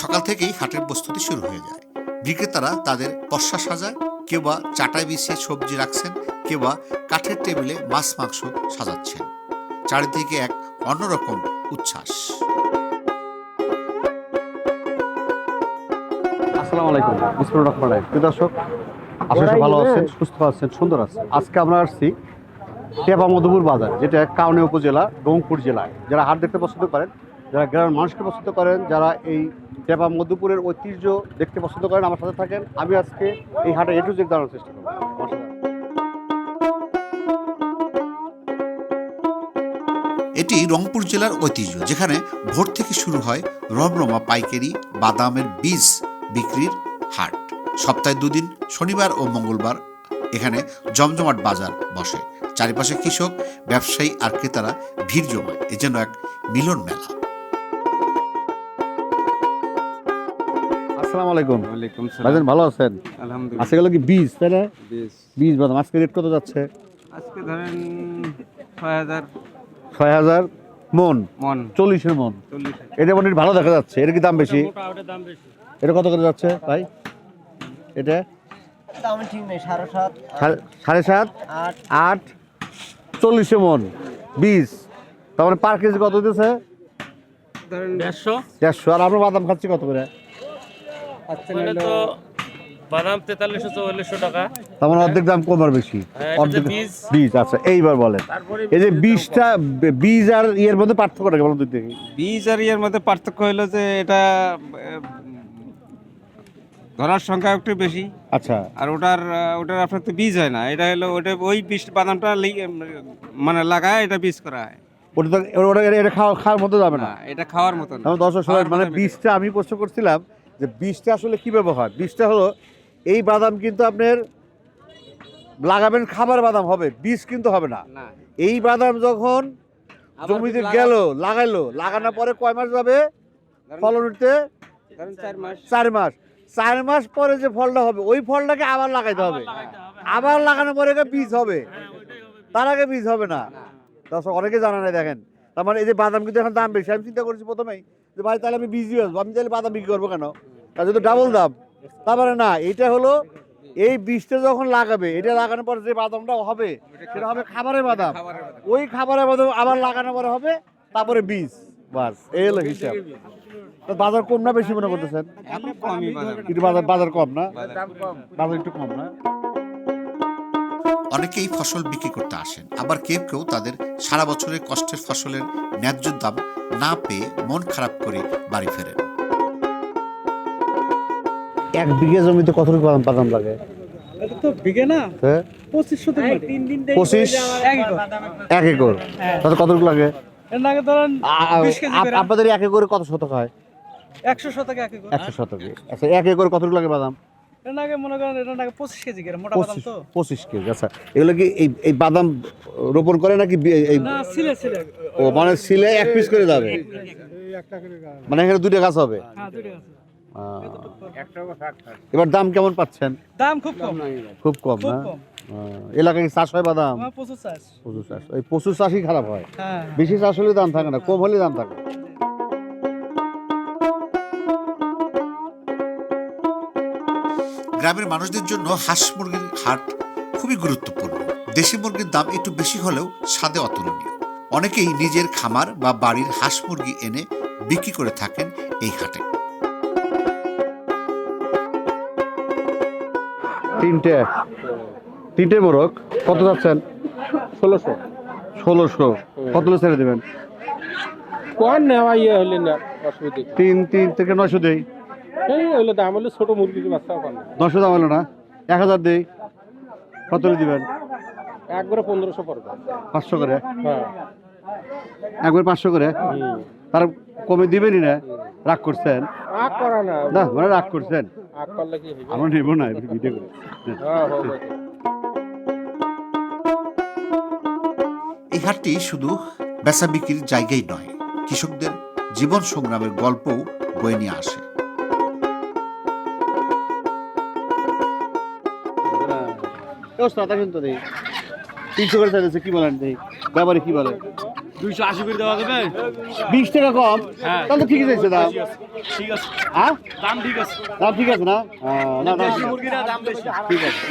সকাল থেকেই হাটের প্রস্তুতি শুরু হয়ে যায়। বিক্রেতারা তাদের পশা সাজায় কেউ বা চাটায় বিছিয়ে সবজি রাখছেন কেউ বা কাঠের টেবিলে মাছ মাংস সাজাচ্ছেন। চারিদিকে এক অন্যরকম উচ্ছ্বাস। আসসালামু আলাইকুম বিসমুর রহমান রাহিম। প্রিয় দর্শক আশা করি ভালো আছেন সুস্থ আছেন সুন্দর আছেন? আজকে আমরা আসছি টেপা মধুপুর বাজার যেটা কাউনে উপজেলা রংপুর জেলায়। যারা হাট দেখতে পছন্দ করেন যারা গ্রামের মানুষকে পছন্দ করেন, যারা এই টেপা মধুপুরের ঐতিহ্য দেখতে পছন্দ করেন, আমার সাথে থাকেন। আমি আজকে এই হাটে এটু জেক দাঁড়ানোর চেষ্টা করব। এটি রংপুর জেলার ঐতিহ্য, যেখানে ভোর থেকে শুরু হয় রমরমা পাইকারি বাদামের বীজ বিক্রির হাট। সপ্তাহে দুদিন, শনিবার ও মঙ্গলবার এখানে জমজমাট বাজার বসে। চারিপাশে কৃষক, ব্যবসায়ী আর ক্রেতারা ভিড় জমায়। এ যেন এক মিলন মেলা আসসালামু আলাইকুম। ওয়ালাইকুম সালাম। ভালো আছেন? আলহামদুলিল্লাহ। আজকে গেল কি বীজ তাই না? বেশ বীজ বাদাম। আজকে রেট কত যাচ্ছে? আজকে ধরেন ছয় হাজার ছয় হাজার মন। মন। চল্লিশের মন। চল্লিশ এটা মনে ভালো দেখা যাচ্ছে। এটা কি দাম বেশি? দাম এটা কত করে যাচ্ছে ভাই? এটা? দাম ঠিক নেই সাড়ে সাত সাড়ে- সাড়ে সাত? আট। আট? চল্লিশে মন। বিশ তার মানে পার কেজি কত দিতেছে ধরেন দেড়শো। দেড়শো। আর আমরা বাদাম খাচ্ছি কত করে? মানে তো বাদাম তেতাল্লিশশো চুয়াল্লিশশো টাকা। তার মানে অর্ধেক দাম কম আর বেশি। হ্যাঁ, এটা অর্ধেক বীজ। বীজ আচ্ছা এইবার বলেন। এই যে বীজটা বীজ আর ইয়ের মধ্যে বলুন দেখি। বীজ আর ইয়ের মধ্যে পার্থক্য হলো যে এটা ধরার সংখ্যা একটু বেশি। আচ্ছা। আর ওটার ওটার আপনার তো বীজ হয় না। এটা হলো ওটা ওই বীজ বাদামটা মানে লাগায় এটা বীজ করা হয়। ওটা তো ওটা এটা খাওয়া খাওয়ার মতো যাবে না। না এটা খাওয়ার দর্শক সবাই খাওয়ার মানে বীজটা আমি প্রশ্ন করছিলাম যে বীজটা আসলে কি ব্যবহার? বীজটা হলো এই বাদাম কিন্তু আপনার লাগাবেন খাবার বাদাম হবে বীজ কিন্তু হবে না। না। এই বাদাম যখন জমিতে গেল লাগাইলো লাগানোর পরে কয় মাস যাবে? ফলন উঠতে? চার মাস। চার মাস। পরে যে ফলটা হবে ওই ফলটাকে আবার লাগাইতে হবে। আবার লাগানোর পরে বীজ হবে। তার আগে বীজ হবে না। দর্শক অনেকে জানা নাই দেখেন। তার মানে এই যে বাদাম কিন্তু এখন দাম বেশি আমি চিন্তা করেছি প্রথমেই যে ভাই তাহলে আমি বীজই আসব। আমি তাহলে বাদাম বিক্রি করব কেন? তার যদি ডাবল দাম। তারপরে না এটা হলো এই বীজটা যখন লাগাবে এটা লাগানোর পরে যে বাদামটা হবে সেটা হবে খাবারের বাদাম। ওই খাবারের বাদাম আবার লাগানোর পরে হবে তারপরে বীজ। বাস এই হলো হিসাব। তো বাজার কম না বেশি মনে করতেছেন? বাজার। বাজার কম না? বাজার একটু কম না? অনেকেই ফসল বিক্রি করতে আসেন। আবার কেউ কেউ তাদের সারা বছরের কষ্টের ফসলের ন্যায্য দাম না পেয়ে মন খারাপ করে বাড়ি ফেরেন। এক বিঘে জমিতে কতটুকু বাদাম বাদাম লাগে? তো বিঘে না? হ্যাঁ? পঁচিশ এক একর? তাতে কতটুকু লাগে? এর আগে ধরেন আ- আ- 20 কেজি আপ- করে। আপনাদের এক একরে কত শতক হয়? একশো শতক একশো শতকে। আচ্ছা এক একর কতটুকু লাগে বাদাম? এর আগে মনে করেন এর আগে পঁচিশ কেজি করে মোটা বাদাম তো। পঁচিশ কেজি আচ্ছা। এগুলো কি এই এই বাদাম রোপণ করে নাকি এই না ছিলে ছিলে। ও মানে সিলে এক পিস করে যাবে? মানে এখানে দুইটা গাছ হবে? হ্যাঁ এবার দাম কেমন পাচ্ছেন? দাম খুব কম। খুব কম না? কম। এলাকায় কি চাষ হয় বাদাম? প্রচুর চাষ। প্রচুর চাষ। এই প্রচুর চাষই খারাপ হয় হ্যাঁ। বেশি চাষ হলে দাম থাকে না কম হলে দাম থাকে। গ্রামের মানুষদের জন্য হাঁস মুরগির হাট খুবই গুরুত্বপূর্ণ। দেশি মুরগির দাম একটু বেশি হলেও স্বাদে অতুলনীয়। অনেকেই নিজের খামার বা বাড়ির হাঁস মুরগি এনে বিক্রি করে থাকেন এই হাটে। তিনটে। তিনটে মোরগ। কত যাচ্ছেন? ষোলোশো। ষোলোশো। কত ছেড়ে দেবেন? নেওয়া ইয়ে হলে না তিন তিন থেকে নয়শো দেই। এই হইলে দাম হলে ছোট মুরগির বাচ্চা পান নশো দাম হলো না। এক হাজার দেই। কত দিবেন? একবারে পনেরোশো পড়বে। পাঁচশো করে? হ্যাঁ। একবার পাঁচশো করে? তার কমে দিবেনই না? রাগ করছেন? আগ করা না। না মানে রাগ করছেন। করলে কি আমরা নেব না ভিডিও করে। হ্যাঁ। এই হাটটি শুধু বেচা বিক্রির জায়গাই নয় কৃষকদের জীবন সংগ্রামের গল্পও বয়ে নিয়ে আসে। আসেন তো দেই। তিনশো করে চাইছে কি বলেন দেই? ব্যাপারে কি বলেন? দুইশো আশি করে দেওয়া যাবে বিশ টাকা কম? হ্যাঁ। তাহলে তো ঠিকই চাইছে দাম। ঠিক আছে হ্যাঁ? দাম ঠিক আছে। দাম ঠিক আছে না? হ্যাঁ, না দাম বেশি। ঠিক আছে।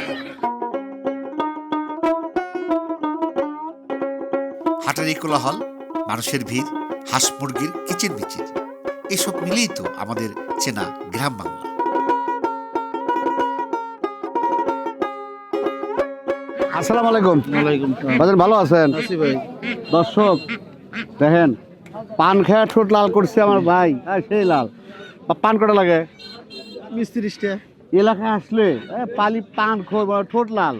হাটের এই কোলাহল মানুষের ভিড় হাঁস মুরগির কিচির বিচির এসব মিলিয়েই তো আমাদের চেনা গ্রাম বাংলা। আসসালামু আলাইকুম। বাজার ভালো আছেন? দর্শক দেখেন পান খেয়া ঠোঁট লাল করছে আমার ভাই। হ্যাঁ সেই লাল। পান কটা লাগে? বিশ তিরিশটা এলাকায় আসলে এ, পালি পান খোর ঠোঁট লাল।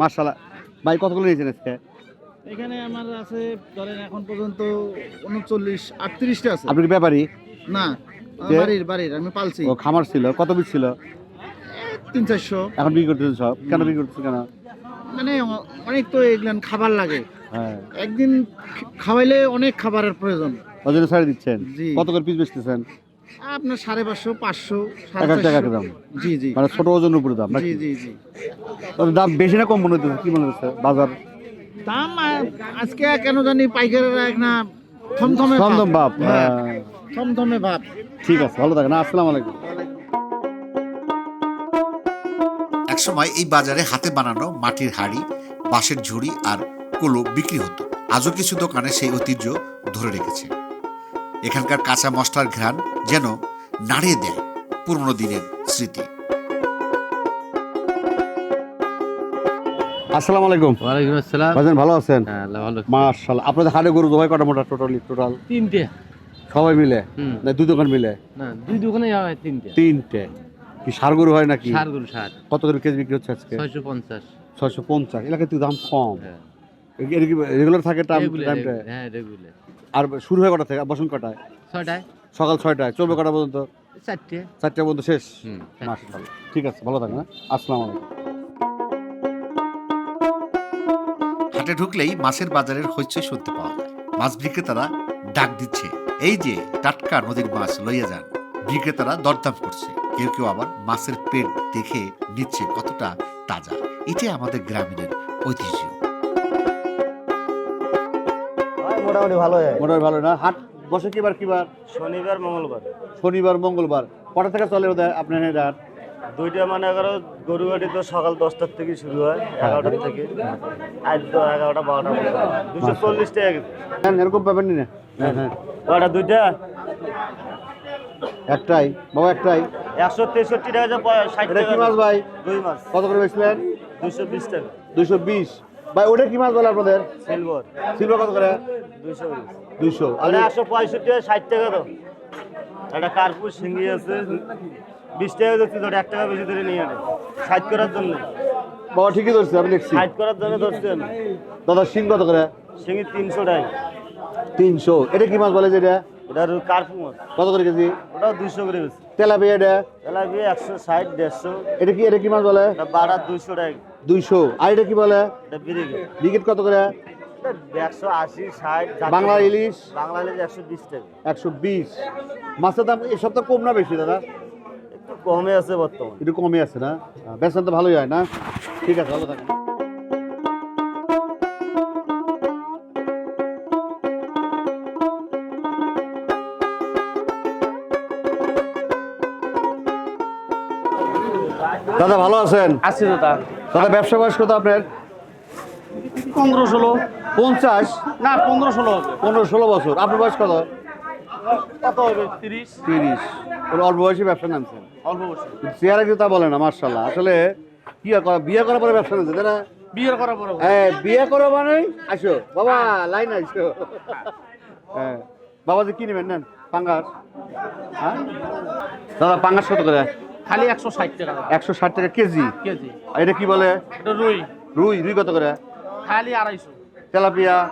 মার্শাল্লাহ ভাই কতগুলো নিয়েছেন আজকে? এখানে আমার আছে ধরেন এখন পর্যন্ত উনচল্লিশ আটত্রিশটা আছে। আপনি ব্যাপারী? না? বাড়ির বাড়ির আমি পালছি। ও খামার ছিল। কত পিস ছিল? তিন চারশো। এখন বিক্রি করতেছেন সব। কেন বিক্রি করতেছেন কেন? মানে অনেক তো এগুলান খাবার লাগে। হ্যাঁ। একদিন খাওয়াইলে অনেক খাবারের প্রয়োজন। জন্য ছাড়ে দিচ্ছেন? জি। কত করে পিস বেচতেছেন? আপনার সাড়ে পাঁচশো পাঁচশো সাড়ে এক টাকা চারশো। দাম। জি জি। মানে ছোট ওজনের উপরে দাম জি নাকি? জি জি তবে দাম বেশি না কম মনে হচ্ছে কি মনে হচ্ছে বাজার? দাম আ- আজকে কেন জানি পাইকারেরা এক না থমথমে ভাব। বাপ হ্যাঁ, হ্যাঁ। থমথমে ভাব। ঠিক আছে ভালো থাকেন আসসালামু আলাইকুম। একসময় এই বাজারে হাতে বানানো মাটির হাড়ি বাঁশের ঝুড়ি আর কুলো বিক্রি হতো। আজও কিছু দোকানে সেই ঐতিহ্য ধরে রেখেছে। এখানকার কাঁচা মশলার ঘ্রাণ যেন নাড়িয়ে দেয় পুরনো দিনের স্মৃতি। আসসালামু আলাইকুম। ওয়ালাইকুম আসসালাম। ভাইজান ভালো আছেন? হ্যাঁ ভালো মাশাআল্লাহ। আপনাদের হাড়ে গরু জবাই কটা মোটা টোটালি টোটাল? তিনটে। সবাই মিলে? হুম। না দুই দোকান মিলে? না দুই দোকানে তিনটে। তিনটে। কি সার গরু হয় নাকি? ষাট গরু ষাট কত করে কেজি বিক্রি হচ্ছে আজকে? ছয়শো পঞ্চাশ। ছয়শো পঞ্চাশ। এলাকায় তো দাম কম। হ্যাঁ। কি রেগুলার থাকে টাইম টাইমটা হ্যাঁ রেগুলার আর শুরু হয় কটা থেকে? বসন কটায়? ছয়টায়। সকাল ছয়টায়। চলবে কটা পর্যন্ত? চারটে। চারটা পর্যন্ত শেষ? হুম মাশাআল্লাহ। ঠিক আছে ভালো থাকেন হ্যাঁ? আসসালামু আলাইকুম। হাটে ঢুকলেই মাছের বাজারের হইচই শুনতে পাওয়া যায়। মাছ বিক্রেতারা ডাক দিচ্ছে এই যে টাটকা নদীর মাছ লইয়া যান। বিক্রেতারা দরদাম করছে। কেউ কেউ আবার মাছের পেট দেখে নিচ্ছে কতটা তাজা। এটাই আমাদের গ্রামীণের ঐতিহ্য। মোটামুটি ভালো হয় মোটামুটি ভালো না? হাট বসে কিবার কিবার শনিবার মঙ্গলবার। শনিবার মঙ্গলবার। কটা থেকে চলে ওদের আপনার এই হাট দুইটা মানে এগারো গরু গাড়ি তো সকাল দশটার থেকে শুরু হয় এগারোটার থেকে। আজ তো এগারোটা বারোটা দুশো চল্লিশ টাকা হ্যাঁ এরকম পাবেন না হ্যাঁ হ্যাঁ। কটা দুইটা? একটাই বাবা একটাই। একশো তেষট্টি টাকা ষাট মাছ ভাই? দুই মাছ। কত করে বেচলেন? দুইশো বিশ টাকা। বিশ। ভাই ওটা কি মাছ বলে আপনাদের? সিলভার। সিলভার কত করে? আর একশো পঁয়ষট্টি টাকা ষাট টাকা তো। একটা আছে। বিশ টাকা ধরে এক টাকা বেশি ধরে নিয়ে আনে। ষাট করার জন্য। বাবা ঠিকই ধরছি আমি দেখছি। ষাট করার জন্য ধরছেন দাদা শিং কত করে? শিঙ্গি তিনশো টাকা। তিনশো। এটা কি মাছ বলে যে এটা? কার্পু মাছ। কত করে কেজি? ওটা দুইশো করে বেশি তেলাপিয়া একশো ষাট দেড়শো। এটা কি এটা কি মাছ বলে? বাড়া দুইশো টাকা। দুইশো। আর এটা কি বলে? কত করে? একশো আশি ষাট বাংলা ইলিশ? বাংলা ইলিশ একশো বিশ টাকা। একশো বিশ। মাছের দাম এই সপ্তাহ কম না বেশি দাদা? একটু কমে আছে বর্তমান। একটু কমই আছে না? বেতন তো ভালোই হয় না? ঠিক আছে ভালো থাকেন। দাদা ভালো আছেন? আশি দাদা। দাদা ব্যবসা বয়স কত আপনার? পনেরো ষোলো। পঞ্চাশ? না পনেরো ষোলো পনেরো ষোলো বছর। আপনার বয়স কত? কত হবে? তিরিশ। অল্প বয়সী ব্যবসা নামছেন অল্প বছর চেহারা কিন্তু তা বলে না মার্শাল্লাহ আসলে কি করা বিয়ে করার পরে ব্যবসা নামছে তাই না? বিয়ের করার পরে হ্যাঁ বিয়ে করো মানে? আসো। বাবা লাইন আসো। হ্যাঁ। বাবা যে কি নেবেন নেন? পাঙ্গাস। হ্যাঁ? দাদা পাঙ্গাস কত করে? খালি একশো ষাট টাকা একশো ষাট টাকা কেজি? কেজি। এটা কি বলে? এটা রুই। রুই? রুই কত করে? খালি আড়াইশো। তেলাপিয়া?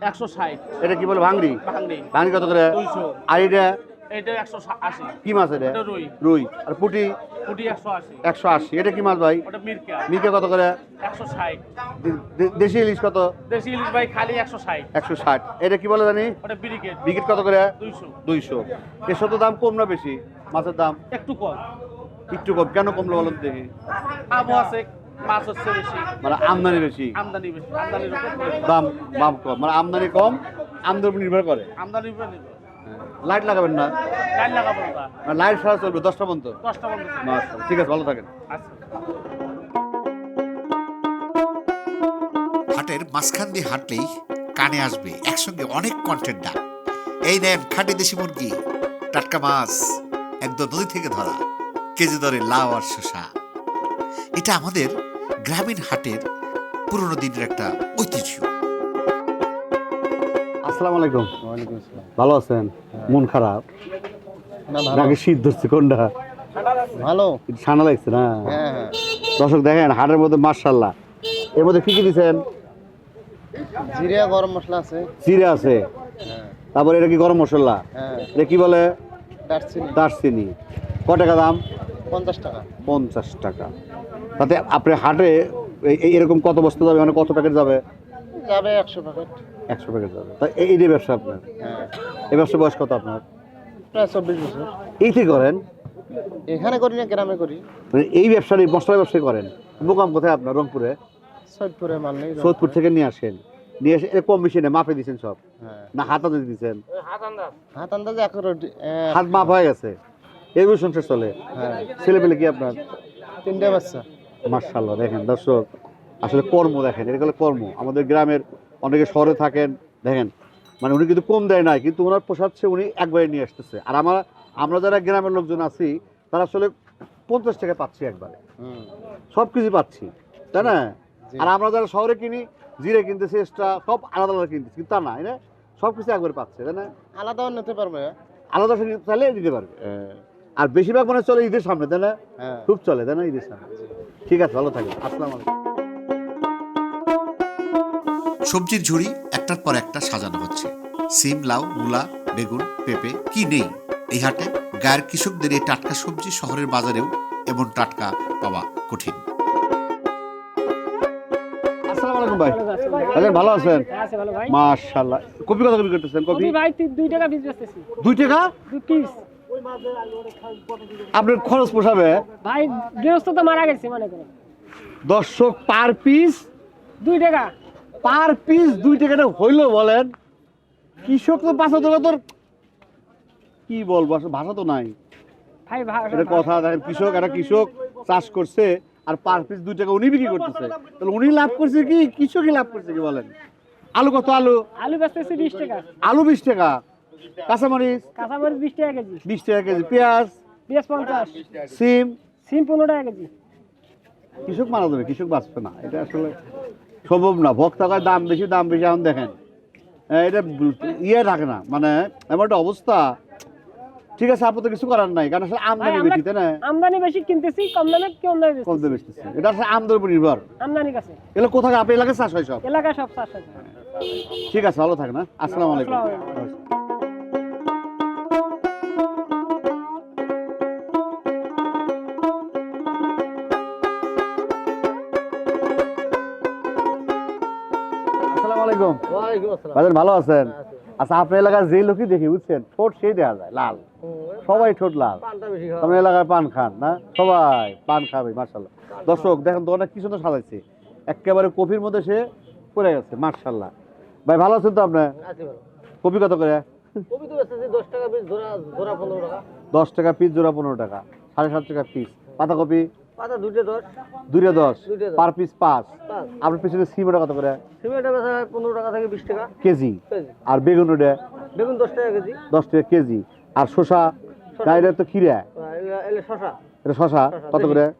একশো ষাট। এটা কি বলে ভাংড়ি ভাঙড়ি। ভাংড়ি কত করে? দুইশো। আর এটা? এটা একশো আশি। কি মাছ এটা? রুই। রুই। আর পুটি? পুটি একশো আশি। একশো আশি। এটা কি মাছ ভাই? ওটা মিরকা। মিকে কত করে? একশো ষাট। দে- দে- দেশি ইলিশ কত? দেশি ইলিশ ভাই খালি একশো ষাট। একশো ষাট। এটা কি বলে জানি? ওটা ব্রিকেট। বিকেট কত করে? দুইশো। দুইশো। এসব তো দাম কম না বেশি? মাছের দাম? একটু কম। একটু কম। কেন কমলো বলুন দেখি। আবহাওয়া আছে মাছ হচ্ছে বেশি। মানে আমদানি বেশি। আমদানি বেশি আমদানির দাম দাম কম। মানে আমদানি কম আমদানির উপর নির্ভর করে। আমদানির উপরে নির্ভর। লাইট লাগাবেন না? লাইন লাগাবো না। লাইট ছাড়া চলবে দশটা পর্যন্ত? দশটা বন্ধ ঠিক আছে ভালো থাকেন। আচ্ছা। হাটের মাঝখান দিয়ে হাঁটলেই কানে আসবে একসঙ্গে অনেক কণ্ঠের ডাক এই নেন খাঁটি দেশি মুরগি টাটকা মাছ একদম নদী থেকে ধরা। কেজি দরে লাউ আর শসা। এটা আমাদের গ্রামীণ হাটের পুরনো দিনের একটা ঐতিহ্য। আসসালামু আলাইকুম। ভালো আছেন? মন খারাপ? নাকি শীত ধরছে কোনটা? ভালো। ঠান্ডা লাগছে না? হ্যাঁ হ্যাঁ। দর্শক দেখেন হাটের মধ্যে মার্শাল্লাহ এর মধ্যে কি কি দিচ্ছেন জিরা গরম মশলা আছে। চিড়ে আছে। তারপরে এটা কি গরম মশলা? হ্যাঁ। এটা কি বলে? দারচিনি। দারচিনি। ক টাকা দাম? পঞ্চাশ টাকা। পঞ্চাশ টাকা। তাতে আপনি হাটে এই- এই এরকম কত বস্তা যাবে? মানে কত প্যাকেট যাবে? যাবে একশো প্যাকেট। একশো প্যাকেট যাবে। তা এই যে ব্যবসা আপনার? হ্যাঁ। এই ব্যবসা বয়স কত আপনার? প্রায় চব্বিশ বছর। এই কি করেন? এখানে করি না গ্রামে করি। মানে এই ব্যবসা এই মশলা ব্যবসা করেন? মোকাম কোথায় আপনার রংপুরে? সৈদপুরে মাল নেই সোদপুর থেকে নিয়ে আসেন। নিয়ে এসে এটা কম বেশি নেই মাপে দিচ্ছেন সব? হ্যাঁ। না হাত হাতে দিচ্ছেন হাত আন্দাজে এক রোটি হাত মাপ হয়ে গেছে? এগুলো সংসার চলে হ্যাঁ। ছেলে পেলে কি আপনার? তিনটে বাচ্চা। মার্শাল্লাহ দেখেন দর্শক আসলে কর্ম দেখেন এটা হলো কর্ম। আমাদের গ্রামের অনেকে শহরে থাকেন দেখেন মানে উনি কিন্তু কম দেয় নাই কিন্তু ওনার পোষাচ্ছে উনি একবারে নিয়ে আসতেছে। আর আমরা আমরা যারা গ্রামের লোকজন আছি তারা আসলে পঞ্চাশ টাকা পাচ্ছি একবারে। সব কিছু পাচ্ছি তাই না? আর আমরা যারা শহরে কিনি জিরে কিনতেছি এক্সট্রা সব আলাদা আলাদা কিনতেছি কিন্তু তা না না? সব কিছু একবারে পাচ্ছে তাই না? আলাদাও নিতে পারবে। আলাদা চাইলে দিতে পারবে। আর বেশিরভাগ মানে চলে ঈদের সামনে তাই না? হ্যাঁ। খুব চলে তাই না ঈদের সামনে? ঠিক আছে ভালো থাকবেন আসসালামু আলাইকুম। সবজির ঝুড়ি একটার পর একটা সাজানো হচ্ছে। সিম লাউ মূলা বেগুন পেঁপে কি নেই? এই হাটে গায়ের কৃষকদের এই টাটকা সবজি শহরের বাজারেও এমন টাটকা পাওয়া কঠিন। আসসালামু আলাইকুম ভাই। আছেন ভালো আছেন? আছে ভালো মাশাআল্লাহ। কপি কত কপি করতেছেন? কপি? ভাই দুই টাকা পিস বেচতেছি। দুই টাকা? পিস আপনার খরচ পোষাবে? ভাই গৃহস্থ তো মারা গেছে মনে করো দর্শক পার পিস দুই টাকা। পার পিস দুই টাকাটা হইল বলেন? কৃষক তো পাঁচ টাকা তোর কি বলব ভাষা তো নাই। ভাই এটা কথা দেখেন কৃষক একটা কৃষক চাষ করছে আর পার পিস দুই টাকা উনি বিক্রি করতেছে। তাহলে উনি লাভ করছে কি? কৃষকই লাভ করছে কি বলেন? আলু কত আলু? আলু বেচতেছি বিশ টাকা। আলু বিশ টাকা। কাঁচামরিচ? কাঁচামরিচ বিশ টাকা কেজি। বিশ টাকা কেজি। পেঁয়াজ? পেঁয়াজ পঞ্চাশ। সিম? সিম পনেরো টাকা কেজি। কৃষক মারা যাবে কৃষক বাঁচবে না। এটা আসলে সম্ভব না। ভক্ত কয় দাম বেশি দাম বেশি। এখন দেখেন হ্যাঁ, এটা ইয়ে থাকে না। মানে এমন একটা অবস্থা। ঠিক আছে কিছু করার নাই। কারণ আসলে আমদানি বেশি তাই না? আমদানি বেশি কিনতেছি কম দামে কম দামে কম দামে বেচতেছে। এটা আসলে আমদানির উপর নির্ভর। আমদানি কাছে। এগুলো কোথায় আপনার এলাকায় চাষ হয় সব? এলাকায় সব চাষ আছে ঠিক আছে ভালো থাকেন হ্যাঁ? আসসালামু আলাইকুম। আলাইকুম। ভাইজান ভালো আছেন? আচ্ছা আপনার এলাকার যে লোকই দেখি বুঝছেন? ঠোঁট সেই দেখা যায় লাল। সবাই ঠোঁট লাল। আপনার এলাকায় পান খান না? সবাই পান খাবে মার্শাল্লাহ দর্শক দেখেন দোকানটা কি সুন্দর সাজাইছে। একেবারে কফির মধ্যে সে পড়ে গেছে মার্শাল্লাহ ভাই ভালো আছেন তো আপনার কপি কত করে? কপি তো দশ টাকা পিস জোড়া পনেরো টাকা। দশ টাকা পিস জোড়া পনেরো টাকা সাড়ে সাত টাকা পিস পাতাকপি পাতা দশ। দশ। পার পিস পাঁচ। আপনার পিছনে সিমটা কত করে? বেচা হয় পনেরো টাকা থেকে বিশ টাকা। কেজি। আর বেগুন ওটা? বেগুন দশ টাকা কেজি। দশ টাকা কেজি। আর শসা? এটা তো খিরা এগুলা শশা এটা শসা? শসা, কত করে?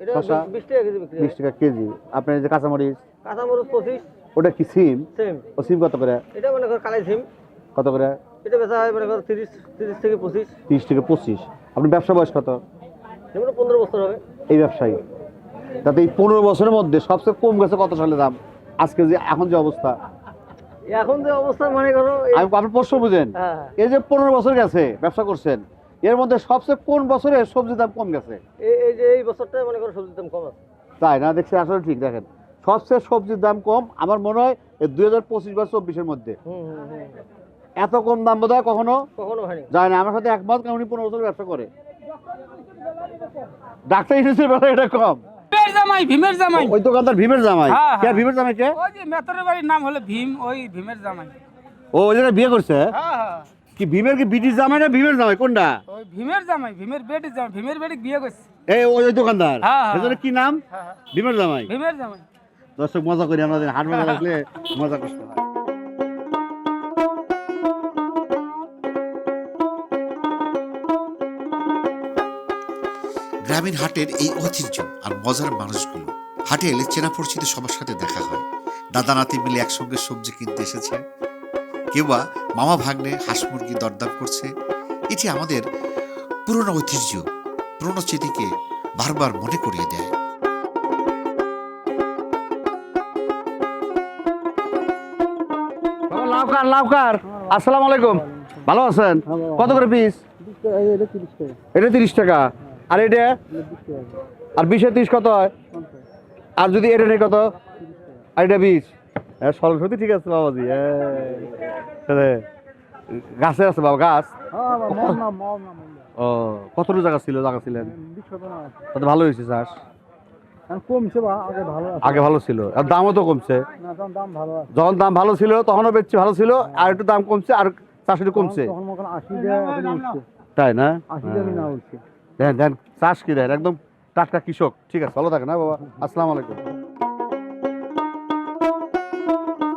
এটা শসা? বিশ- টাকা কেজি বিশ টাকা কেজি। আপনার যে কাঁচামরিচ? কাঁচামরিচ পঁচিশ। ওটা কি সিম? ও সিম কত করে? এটা মনে কর কালাই সিম। কত করে? এটা বেচা হয় মনে কর তিরিশ তিরিশ থেকে পঁচিশ। তিরিশ থেকে পঁচিশ। আপনি ব্যবসা বয়স কত? পনেরো বছর হবে। এই ব্যবসায়ী। তাতে এই পনেরো বছরের মধ্যে সবচেয়ে কম গেছে কত সালে দাম? আজকে যে এখন যে অবস্থা? এখন যে অবস্থা মনে করো আমি আপনি প্রশ্ন বুঝেন। হ্যাঁ এই যে পনেরো বছর গেছে ব্যবসা করছেন এর মধ্যে সবচেয়ে কোন বছরে সবজির দাম কম গেছে? এই- যে এই বছরটা মনে করো সবজির দাম কম আছে। তাই না? দেখছি আসলে ঠিক দেখেন। সবচেয়ে সবজির দাম কম আমার মনে হয় দুই হাজার পঁচিশ বা চব্বিশের মধ্যে। এত কম দাম বোধ হয় কখনো কখনো হয়নি। যায় না। আমার সাথে একমত কারণ উনি পনেরো বছর ব্যবসা করে। ডাক্তার ইউনিসের বেলা এটা কম। ভীমের জামাই ভীমের জামাই। ওই দোকানদার ভীমের জামাই। হ্যাঁ, কে হ্যাঁ। ভীমের জামাই কে? ওই যে মেতরের বাড়ির নাম হলো ভীম ওই ভীমের জামাই। ও ওই জায়গায় বিয়ে করছে? কি ভীমের কি বিটির জামাই না ভীমের জামাই? কোনটা? ওই ভীমের জামাই ভীমের বেটি জামাই ভীমের বেটি বিয়ে করছে। এই ওই ওই দোকানদার? হ্যাঁ, হ্যাঁ। কি নাম? ভীমের জামাই। ভীমের জামাই। দর্শক মজা করি আমাদের হাট মেলা আসলে মজা করতে হয়। গ্রামীণ হাটের এই ঐতিহ্য আর মজার মানুষগুলো। হাটে এলে চেনা পরিচিত সবার সাথে দেখা হয়। দাদা নাতি মিলে একসঙ্গে সবজি কিনতে এসেছে। কেউ বা মামা ভাগ্নে হাঁস মুরগি দরদাম করছে। এটি আমাদের পুরনো ঐতিহ্য, পুরনো স্মৃতিকে বারবার মনে করিয়ে দেয়। লাউকার লাউকার আসসালামু আলাইকুম। ভালো আছেন? কত করে পিস এটা তিরিশ টাকা। আর এটা? আর বিশে তিরিশ কত হয়? আর যদি এটা নেই কত? আর এটা বিশ? হ্যাঁ সরস্বতী ঠিক আছে বাবাজি হ্যাঁ। গাছে আছে বাবা, গাছ? ও, কতটুকু জায়গা ছিল, জায়গা ছিলেন? কত ভালো হয়েছে চাষ? কমছে আগে ভালো আগে ভালো ছিল, আর দামও তো কমছে। যখন দাম ভালো ছিল, তখনও বেচছি ভালো ছিল, আর একটু দাম কমছে, আর চাষ একটু কমছে। তাই না? দেন দেন চাষ কি দেন একদম টাটকা কৃষক। ঠিক আছে ভালো থাকে না বাবা? আসসালামু আলাইকুম।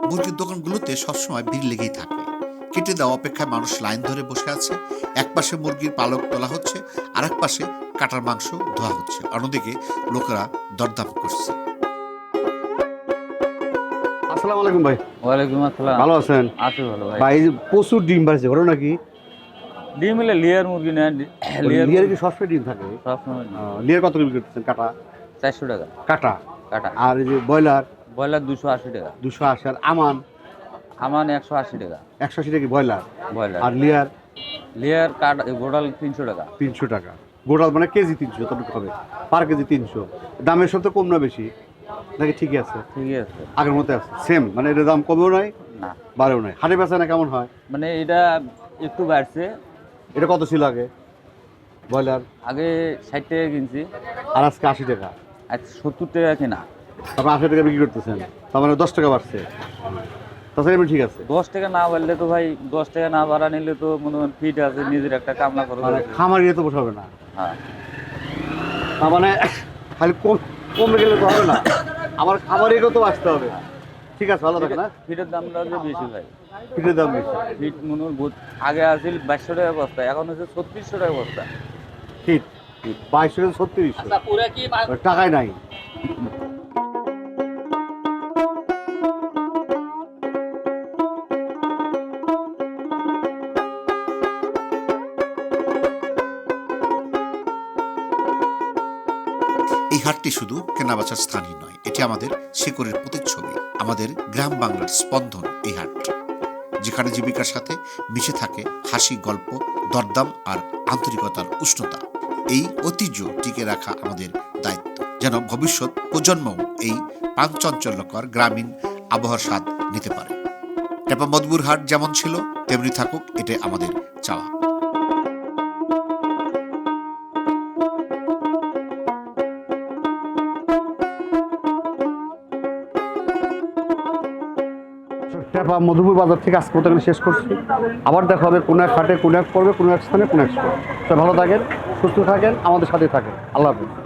মুরগির দোকানগুলোতে সবসময় ভিড় লেগেই থাকে। কেটে দেওয়া অপেক্ষায় মানুষ লাইন ধরে বসে আছে। এক পাশে মুরগির পালক তোলা হচ্ছে আর এক পাশে কাটার মাংস ধোয়া হচ্ছে। অন্যদিকে লোকেরা দরদাম করছে। আসসালামু আলাইকুম ভাই। ওয়ালাইকুম আসসালাম। ভালো আছেন? আছি ভালো ভাই। ভাই প্রচুর ডিম বাড়ছে ঘটনা নাকি? ডিম হলে লিয়ার মুরগি নেন লিয়ার কি সস্তা ডিম থাকে? সবসময় লিয়ার কত করে করতেছেন? কাটা? চারশো টাকা। কাটা? কাটা। আর এই যে ব্রয়লার? ব্রয়লার দুশো আশি টাকা। দুশো আশি। আর আমান? আমান একশো আশি টাকা। একশো আশি টাকা ব্রয়লার? ব্রয়লার। আর লিয়ার? লিয়ার কাট গোডাল তিনশো টাকা। তিনশো টাকা। গোটাল মানে কেজি তিনশো কতটুকু হবে। পার কেজি তিনশো। দামের সাথে কম না বেশি? নাকি ঠিকই আছে? ঠিকই আছে। আগের মতো আছে। সেম মানে এটার দাম কমেও নয় না। বাড়েও নয় হাটে বেচা না কেমন হয়? মানে এটা একটু বাড়ছে। এটা কত ছিল আগে? ব্রয়লার? আগে ষাট টাকা কিনছি। আর আজকে আশি টাকা। আজ সত্তর টাকা কেনা। তারপর আশি টাকা বিক্রি করতেছেন। তার মানে দশ টাকা বাড়ছে। তাছাড়া এমনি ঠিক আছে। দশ টাকা না বাড়লে তো ভাই দশ টাকা না বাড়া নিলে তো মনে হয় ফিট আছে নিজের একটা কামনা করে মানে খামার তো বসাবে না। হ্যাঁ। তার মানে খালি কম কমে গেলে তো হবে না। আমার খামার ইয়ে তো আসতে হবে। ঠিক আছে ভালো থাকে না ফিটের দামটা হচ্ছে বেশি ভাই। ফিটের দাম বেশি। ফিট মনে হয় আগে আসছিল বাইশশো টাকা বস্তা এখন হচ্ছে ছত্রিশশো টাকা বস্তা। ঠিক বাইশশো থেকে ছত্রিশশো? টাকাই নাই। এই হাটটি শুধু কেনাবেচার স্থানই নয় এটি আমাদের শেকরের প্রতিচ্ছবি, আমাদের গ্রাম বাংলার স্পন্দন এই হাট যেখানে জীবিকার সাথে মিশে থাকে হাসি, গল্প, দরদাম আর আন্তরিকতার উষ্ণতা। এই ঐতিহ্য টিকে রাখা আমাদের দায়িত্ব। যেন ভবিষ্যৎ প্রজন্মও এই প্রাণচঞ্চল্যকর গ্রামীণ আবহাওয়ার স্বাদ নিতে পারে। টেপা মদবুর হাট যেমন ছিল, তেমনি থাকুক, এটাই আমাদের চাওয়া। টেপা মধুপুর বাজার থেকে আজকে মতো শেষ করছি। আবার দেখা হবে কোনো এক হাটে, কোনো এক পর্বে, কোনো এক স্থানে, কোনো এক স্থানে। তো ভালো থাকেন, সুস্থ থাকেন, আমাদের সাথে থাকেন। আল্লাহ হাফিজ।